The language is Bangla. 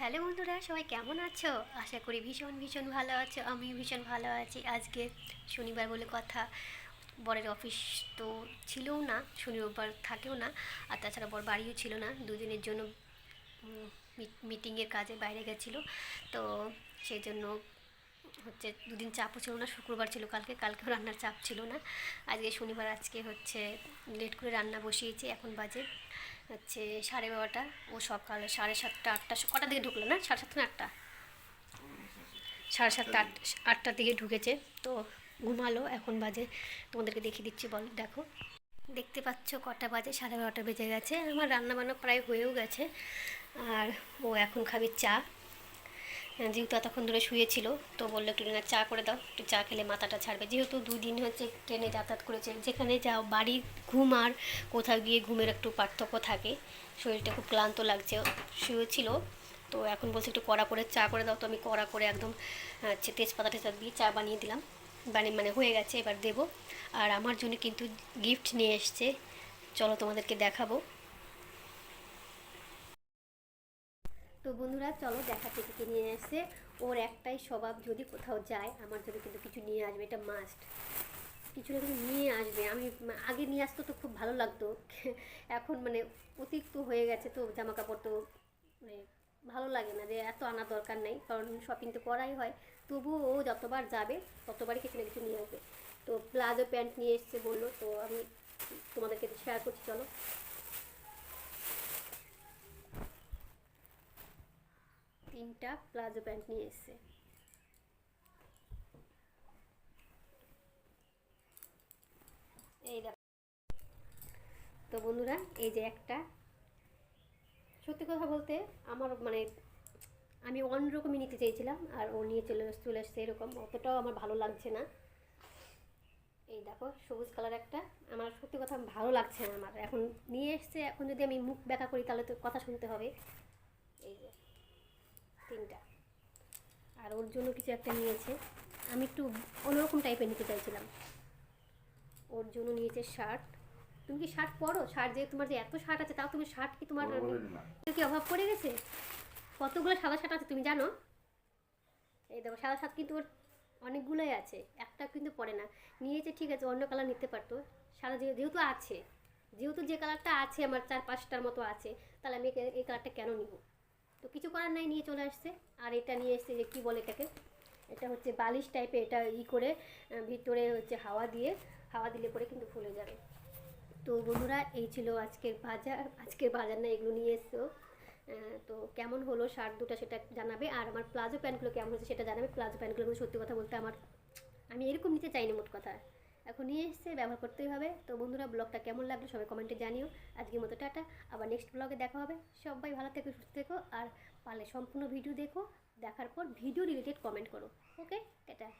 হ্যালো বন্ধুরা, সবাই কেমন আছো? আশা করি ভীষণ ভীষণ ভালো আছো আমি ভীষণ ভালো আছি। আজকে শনিবার বলে কথা, বরের অফিস তো ছিলও না শনি রোববার থাকেও না, আর তাছাড়া বর বাড়িও ছিল না দুদিনের জন্য মিটিংয়ের কাজে বাইরে গেছিল। তো সেই জন্য হচ্ছে দুদিন চাপও ছিল না, শুক্রবার ছিল কালকে, কালকেও রান্নার চাপ ছিল না। আজকে শনিবার, আজকে হচ্ছে লেট করে রান্না বসিয়েছি, এখন বাজে হচ্ছে সাড়ে বারোটা, ও সকাল সাড়ে সাতটা, আটটা কটার দিকে ঢুকলো না? সাড়ে সাতটা আটটা? সাড়ে সাতটা, আট আটটার দিকে ঢুকেছে, তো ঘুমালো, এখন বাজে, তোমাদেরকে দেখিয়ে দিচ্ছি, বল, দেখো। দেখতে পাচ্ছ কটা বাজে, সাড়ে বারোটা বেজে গেছে, আমার রান্না বান্না প্রায় হয়েও গেছে, আর ও এখন খাবে চা। যেহেতু এতক্ষণ ধরে শুয়েছিল তো বলল, একটু না চা করে দাও, একটু চা খেলে মাথাটা ছাড়বে। যেহেতু দুই দিন হচ্ছে ট্রেনে যাতায়াত করেছে, যেখানে যাও, বাড়ি ঘুম আর কোথাও গিয়ে ঘুমের একটু পার্থক্য থাকে। শরীরটা খুব ক্লান্ত লাগছে শুয়েছিল তো এখন বলছে, একটু কড়া করে চা করে দাও। তো আমি কড়া করে একদম হচ্ছে তেজপাতা টেজপাতা দিয়ে চা বানিয়ে দিলাম। বানিয়ে মানে হয়ে গেছে, এবার দেবো। আর আমার জন্য কিন্তু গিফট নিয়ে এসছে। চলো তোমাদেরকে দেখাবো। তো বন্ধুরা, চলো দেখা থেকে নিয়ে এসে ওর একটাই স্বভাব, যদি কোথাও যায়, আমার জন্য কিন্তু কিছু নিয়ে আসবে, এটা মাস্ট কিছু না কিছু নিয়ে আসবে। আমি আগে নিয়ে আসতো তো খুব ভালো লাগতো। এখন মানে অতিরিক্ত হয়ে গেছে তো জামা কাপড় তো মানে ভালো লাগে না যে এত আনার দরকার নেই, কারণ শপিং তো করাই হয়। তবুও ও যতবার যাবে, ততবারই কিছু না কিছু নিয়ে আসবে। তো প্লাজো প্যান্ট নিয়ে এসছে বলল, তো আমি তোমাদেরকে শেয়ার করছি, চলো। তিনটা প্লাজো প্যান্ট নিয়ে এসছে। এই দেখো। তো বন্ধুরা, এই যে একটা, সত্যি কথা বলতে আমার মানে আমি অন্যরকমই নিতে চেয়েছিলাম, আর ও নিয়ে চলে চলে এসছে এরকম, অতটাও আমার ভালো লাগছে না। এই দেখো, সবুজ কালার একটা, আমার সত্যি কথা ভালো লাগছে না আমার। এখন নিয়ে এসছে, এখন যদি আমি মুখ ব্যাকা করি, তাহলে তো কথা শুনতে হবে। এই যে। তিনটা। আর ওর জন্য কিছু একটা নিয়েছে। আমি একটু অন্যরকম টাইপের নিতে চাইছিলাম। ওর জন্য নিয়েছে শার্ট তুমি কি শার্ট পরো? শার্ট যে তোমার যে এত শার্ট আছে তাও তুমি শার্ট কি তোমার কি অভাব পড়ে গেছে? কতগুলো সাদা শার্ট আছে তুমি জানো? এই দেখো সাদা শার্ট কিন্তু ওর অনেকগুলোই আছে। একটা কিন্তু পরে না। নিয়েছে ঠিক আছে অন্য কালার নিতে পারতো। সাদা যেহেতু আছে যেহেতু যে কালারটা আছে আমার চার পাঁচটার মতো আছে তাহলে আমি এই কালারটা কেন নিব? তো কিছু করার নাই, নিয়ে চলে আসছে। আর এটা নিয়ে এসছে যে কী বলে এটাকে? এটা হচ্ছে বালিশ টাইপের এটা ই করে ভিতরে হচ্ছে হাওয়া দিয়ে, হাওয়া দিলে পরে কিন্তু ফুলে যাবে। তো বন্ধুরা, এই ছিল আজকের বাজার আজকের বাজার না, এগুলো নিয়ে এসছো। তো কেমন হলো শার্ট দুটো সেটা জানাবে, আর আমার প্লাজো প্যান্টগুলো কেমন হচ্ছে সেটা জানাবে। প্লাজো প্যান্টগুলো সত্যি কথা বলতে আমার, আমি এরকম নিতে চাইনি মোট কথা। এখন নিয়ে এসছে, ব্যবহার করতেই হবে। তো বন্ধুরা, ব্লগটা কেমন লাগল সবাই কমেন্টে জানিও। আজকের মতো টাটা, আবার নেক্সট ব্লগে দেখা হবে। সবাই ভালো থেকো, সুস্থ থেকো, আর পারলে সম্পূর্ণ ভিডিও দেখো, দেখার পর ভিডিও রিলেটেড কমেন্ট করো। Okay tata.